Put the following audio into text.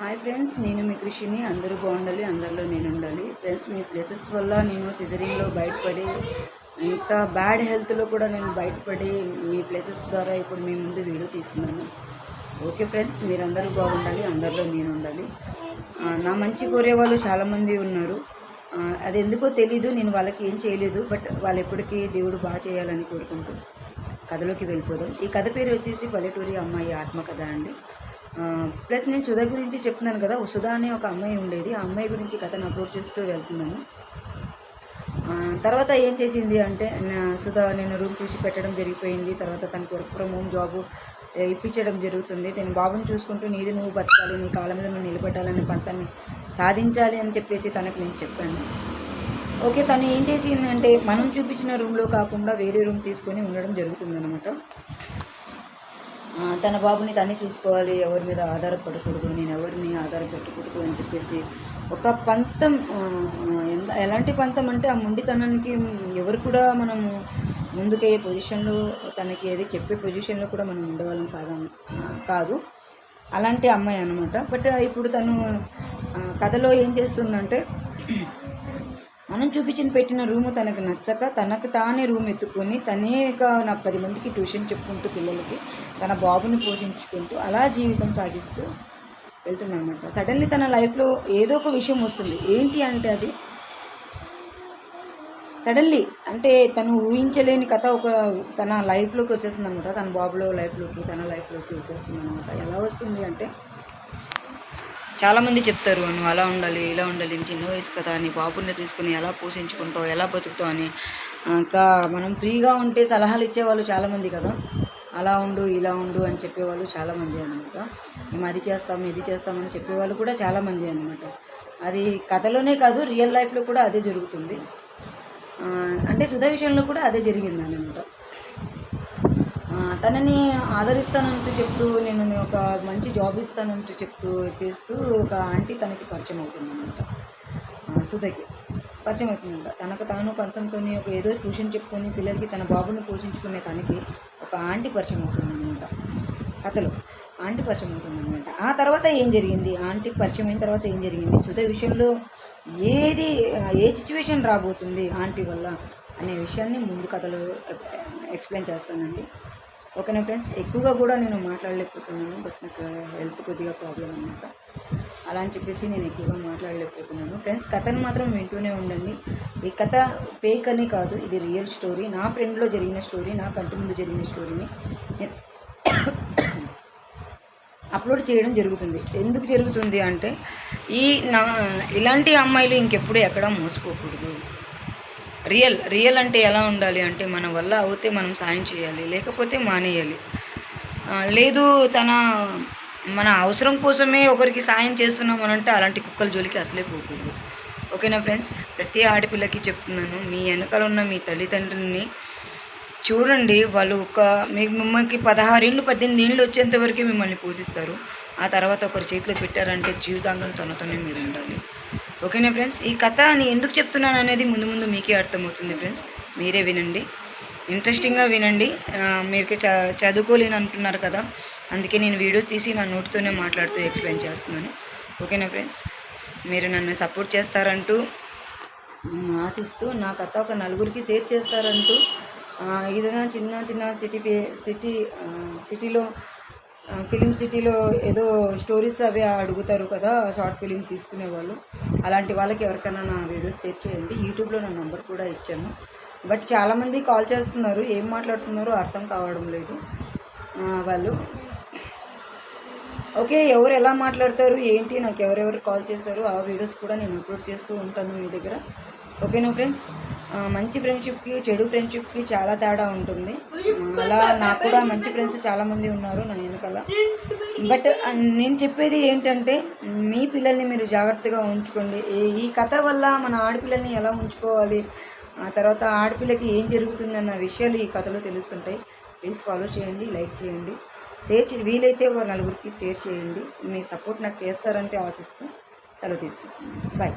Hi friends నేను మీ కృషిని. అందరూ బాగుండాలి అందరిలో నేను ఉండాలి ఫ్రెండ్స్ మీ ప్లేసెస్ వల్ల నేను సిజరింగ్లో బయటపడి ఇంత బ్యాడ్ హెల్త్లో కూడా నేను బయటపడి మీ ప్లేసెస్ ద్వారా ఇప్పుడు మీ ముందు వీడియో తీస్తున్నాను. ఓకే ఫ్రెండ్స్ మీరందరూ బాగుండాలి అందరిలో నేను ఉండాలి నా మంచి కోరే వాళ్ళు చాలామంది ఉన్నారు. అది ఎందుకో తెలీదు నేను వాళ్ళకి ఏం చేయలేదు బట్ వాళ్ళు ఎప్పటికీ దేవుడు బాగా చేయాలని కోరుకుంటూ కథలోకి వెళ్ళిపోదాం. ఈ కథ పేరు వచ్చేసి పల్లెటూరి అమ్మాయి ఆత్మకథ అండి. ప్లస్ నేను సుధా గురించి చెప్తున్నాను కదా సుధా అనే ఒక అమ్మాయి ఉండేది. ఆ అమ్మాయి గురించి కథను అప్లోడ్ చేస్తూ వెళ్తున్నాను. తర్వాత ఏం చేసింది అంటే నా- సుధా నేను రూమ్ చూసి పెట్టడం జరిగిపోయింది. తర్వాత తనకు వర్క్ ఫ్రమ్ హోమ్ జాబ్ ఇప్పించడం జరుగుతుంది. నేను బాబుని చూసుకుంటూ నీది నువ్వు బతకాలి నీ కాళ్ళ మీద నువ్వు నిలబెట్టాలని పంటని సాధించాలి అని చెప్పేసి తనకు నేను చెప్పాను. ఓకే తను ఏం చేసిందంటే మనం చూపించిన రూమ్లో కాకుండా వేరే రూమ్ తీసుకొని ఉండడం జరుగుతుందన్నమాట. తన బాబుని తనే చూసుకోవాలి ఎవరి మీద ఆధారపడకూడదు నేను ఎవరిని ఆధారపెట్టకూడదు అని చెప్పేసి ఒక పంతం ఎలాంటి పంతం అంటే ఆ మొండితనానికి ఎవరు కూడా మనము ముందుకయ్యే పొజిషన్లో తనకి ఏది చెప్పే పొజిషన్లో కూడా మనం ఉండవాళ్ళం కాదు కాదు. అలాంటి అమ్మాయి అనమాట బట్ ఇప్పుడు తను కథలో ఏం చేస్తుందంటే మనం చూపించిన పెట్టిన రూము తనకు నచ్చక తనకు తానే రూమ్ ఎత్తుకొని తనే నా పది మందికి ట్యూషన్ చెప్పుకుంటూ పిల్లలకి తన బాబుని పోషించుకుంటూ అలా జీవితం సాగిస్తూ వెళ్తుందన్నమాట. సడన్లీ తన లైఫ్లో ఏదో ఒక విషయం వస్తుంది. ఏంటి అంటే అది? సడన్లీ అంటే తను ఊహించలేని కథ ఒక తన లైఫ్లోకి వచ్చేస్తుంది అనమాట తన బాబులో లైఫ్లోకి తన లైఫ్లోకి వచ్చేస్తుంది అనమాట ఎలా వస్తుంది అంటే చాలామంది చెప్తారు నువ్వు అలా ఉండాలి ఇలా ఉండాలి చిన్న వయసు కదా అని బాబుని తీసుకుని ఎలా పోషించుకుంటావు ఎలా బతుకుతావు అని. ఇంకా మనం ఫ్రీగా ఉంటే సలహాలు ఇచ్చేవాళ్ళు చాలామంది కదా. అలా ఉండు ఇలా ఉండు అని చెప్పేవాళ్ళు చాలామంది అనమాట మేము అది చేస్తాం ఇది చేస్తామని చెప్పేవాళ్ళు కూడా చాలామంది అనమాట అది కథలోనే కాదు రియల్ లైఫ్లో కూడా అదే జరుగుతుంది. అంటే సుధా విషయంలో కూడా అదే జరిగింది అనమాట తనని ఆదరిస్తానంటూ చెప్తూ నేను ఒక మంచి జాబ్ ఇస్తానంటూ చెప్తూ చేస్తూ ఒక ఆంటీ తనకి పరిచయం అవుతుంది అనమాట సుధకి పరిచయం అవుతుందంట తనకు తాను పంతంతో ఒక ఏదో ట్యూషన్ చెప్పుకొని పిల్లలకి తన బాబుని పోషించుకునే తనకి ఒక ఆంటీ పరిచయం అవుతుందన్నమాట. కథలు కథలో ఆంటీ పరిచయం అవుతుంది అనమాట ఆ తర్వాత ఏం జరిగింది? ఆంటీ పరిచయం అయిన తర్వాత ఏం జరిగింది? సుధ విషయంలో ఏది ఏ సిచ్యువేషన్ రాబోతుంది ఆంటీ వల్ల అనే విషయాన్ని ముందు కథలో ఎక్స్ప్లెయిన్ చేస్తానండి. ఓకేనా ఫ్రెండ్స్ ఎక్కువగా కూడా నేను మాట్లాడలేకపోతున్నాను బట్ నాకు హెల్త్ కొద్దిగా ప్రాబ్లం అనమాట అలా అని చెప్పేసి నేను ఎక్కువగా మాట్లాడలేకపోతున్నాను. ఫ్రెండ్స్ కథను మాత్రం వింటూనే ఉండండి. ఈ కథ ఫేక్ అని కాదు ఇది రియల్ స్టోరీ నా ఫ్రెండ్లో జరిగిన స్టోరీ నా కంటి ముందు జరిగిన స్టోరీని అప్లోడ్ చేయడం జరుగుతుంది. ఎందుకు జరుగుతుంది అంటే ఈ నా ఇలాంటి అమ్మాయిలు ఇంకెప్పుడు ఎక్కడ మోసపోకూడదు. రియల్ రియల్ అంటే ఎలా ఉండాలి అంటే మన వల్ల అవుతే మనం సాయం చేయాలి లేకపోతే మానేయాలి. లేదు తన మన అవసరం కోసమే ఒకరికి సాయం చేస్తున్నాం అంటే అలాంటి కుక్కల జోలికి అసలే పోకూడదు. ఓకేనా ఫ్రెండ్స్? ప్రతి ఆడపిల్లకి చెప్తున్నాను మీ వెనకాల ఉన్న మీ తల్లిదండ్రులని చూడండి వాళ్ళు ఒక మీకు మిమ్మల్ని పదహారేళ్ళు పద్దెనిమిది ఏళ్ళు వచ్చేంత వరకు మిమ్మల్ని పోషిస్తారు. ఆ తర్వాత ఒకరి చేతిలో పెట్టారంటే జీవితాంతం తనతోనే మీరు ఉండాలి. ఓకేనా ఫ్రెండ్స్? ఈ కథ నేను ఎందుకు చెప్తున్నాను అనేది ముందు ముందు మీకే అర్థమవుతుంది ఫ్రెండ్స్. మీరే వినండి. ఇంట్రెస్టింగ్గా వినండి. మీరికే మీరు చ చదువుకోలేను అంటున్నారు కదా. అందుకే నేను వీడియోస్ తీసి నా నోటితోనే మాట్లాడుతూ ఎక్స్ప్లెయిన్ చేస్తున్నాను. ఓకేనా ఫ్రెండ్స్? మీరు నన్ను సపోర్ట్ చేస్తారంటూ ఆశిస్తూ నా కథ ఒక నలుగురికి షేర్ చేస్తారంటూ ఏదైనా చిన్న చిన్న సిటీ పే- సిటీ సిటీలో ఫిలిం సిటీలో ఏదో స్టోరీస్ అవి అడుగుతారు కదా షార్ట్ ఫిలిం తీసుకునే వాళ్ళు. అలాంటి వాళ్ళకి ఎవరికైనా నా వీడియోస్ షేర్ చేయండి. యూట్యూబ్లో నా నంబర్ కూడా ఇచ్చాను. బట్ చాలామంది కాల్ చేస్తున్నారు ఏం మాట్లాడుతున్నారో అర్థం కావడం లేదు వాళ్ళు. ఓకే ఎవరు ఎలా మాట్లాడతారు ఏంటి నాకు ఎవరెవరు కాల్ చేశారు ఆ వీడియోస్ కూడా నేను అప్లోడ్ చేస్తూ ఉంటాను మీ దగ్గర. ఓకేనా ఫ్రెండ్స్ మంచి ఫ్రెండ్షిప్కి చెడు ఫ్రెండ్షిప్కి చాలా తేడా ఉంటుంది. అలా నాకు కూడా మంచి ఫ్రెండ్స్ చాలామంది ఉన్నారు నా వెనుకల బట్ నేను చెప్పేది ఏంటంటే మీ పిల్లల్ని మీరు జాగ్రత్తగా ఉంచుకోండి. ఈ- ఈ కథ వల్ల మన ఆడపిల్లల్ని ఎలా ఉంచుకోవాలి? ఆ తర్వాత ఆడపిల్లకి ఏం జరుగుతుందన్న విషయాలు ఈ కథలో తెలుస్తుంటాయి. ప్లీజ్ ఫాలో చేయండి లైక్ చేయండి. షేర్ చే వీలైతే ఒక నలుగురికి షేర్ చేయండి. మీ సపోర్ట్ నాకు చేస్తారంటే ఆశిస్తూ సెలవు తీసుకుంటున్నాను. బాయ్